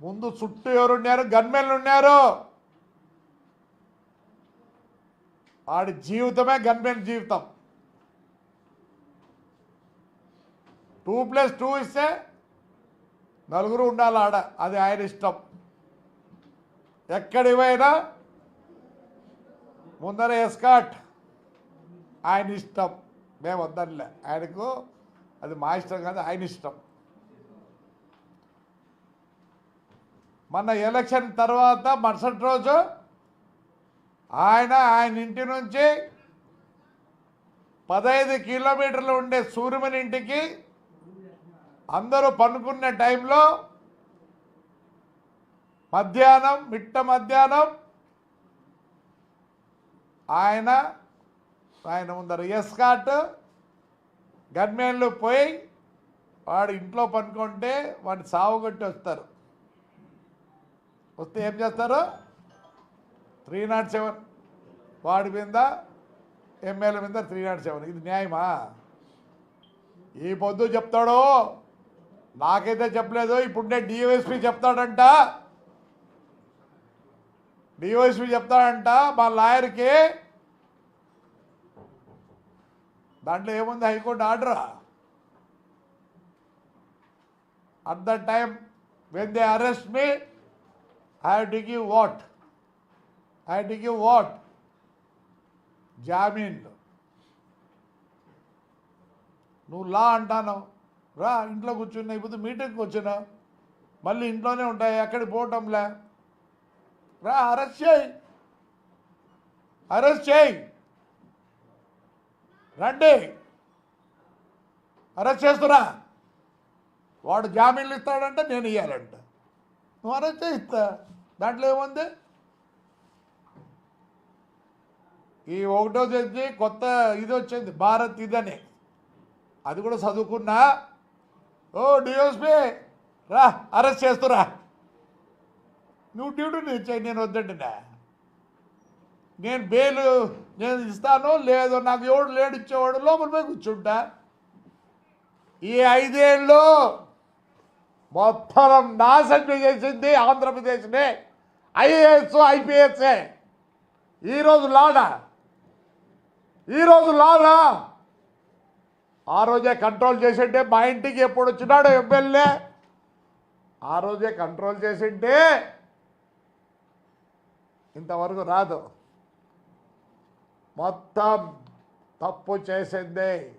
ముందు చుట్టూ ఎవరున్నారు? గన్మెన్లు ఉన్నారు ఆడి జీవితమే గన్మెన్ జీవితం. టూ ప్లస్ టూ ఇస్తే నలుగురు ఉండాలి ఆడ. అది ఆయన ఇష్టం. ఎక్కడికి పోయినా ముందర ఎస్కాట్. ఆయన ఇష్టం. మేము వద్దనిలే ఆయనకు అది మా ఇష్టం కాదు ఆయన ఇష్టం. మన ఎలక్షన్ తర్వాత మరుసటి రోజు ఆయన ఆయన ఇంటి నుంచి పదహైదు కిలోమీటర్లు ఉండే సూర్యమని ఇంటికి అందరూ పనుకునే టైంలో మధ్యాహ్నం మిట్ట మధ్యాహ్నం ఆయన ఆయన ముందర ఎస్కాట్ గన్మెన్లు పోయి వాడు ఇంట్లో పనుకుంటే వాడిని సావుగొట్టి వస్తారు. వస్తే ఏం చేస్తారు? Three not seven. వాడి మీద ఎమ్మెల్యే మీద త్రీ నాట్ సెవెన్. ఇది న్యాయమా? ఈ పొద్దు చెప్తాడు? నాకైతే చెప్పలేదు. ఇప్పుడే డిఎస్పీ చెప్తాడంట. డిఓఎస్పీ చెప్తాడంట. మా లాయర్కి దాంట్లో ఏముంది? High court ఆర్డరా? At the time when they arrest me have to give what I have to give what జామీన్ నువ్వు లా అంటాను రా ఇంట్లో కూర్చున్నా ఇప్పుడు మీటింగ్కి వచ్చినా మళ్ళీ ఇంట్లోనే ఉంటాయి ఎక్కడికి పోవటంలే. రా అరెస్ట్ చేయి. అరెస్ట్ చేయి. రండి. అరెస్ట్ చేస్తున్నా. వాడు జామీన్లు ఇస్తాడంటే నేను ఇవ్వాలంట అరెస్ట్ చేయిస్తా దాంట్లో ఏముంది? ఈ ఒకటో తేదీ కొత్త ఇది వచ్చింది భారత్ ఇదని. అది కూడా చదువుకున్నా. ఓ డిఎస్పీ రా అరెస్ట్ చేస్తురా. నువ్వు డ్యూటీ ఇచ్చాయి నేను వద్దంటున్నా. నేను బెయిల్ నేను ఇస్తాను లేదు నాకు ఎవడు లేడు ఇచ్చేవాడు లోపల పోయి కూర్చుంటా. ఈ ఐదేళ్ళు మొత్తం నాశనం చేసింది ఆంధ్రప్రదేశ్ని. ఐఏఎస్ ఐపీఎస్ఏ. ఈరోజు లాడా? ఈరోజు లాడా? ఆ రోజే కంట్రోల్ చేసింటే మా ఇంటికి ఎప్పుడు వచ్చినాడు ఎమ్మెల్యే? ఆ రోజే కంట్రోల్ చేసింటే ఇంతవరకు రాదు. మొత్తం తప్పు చేసింది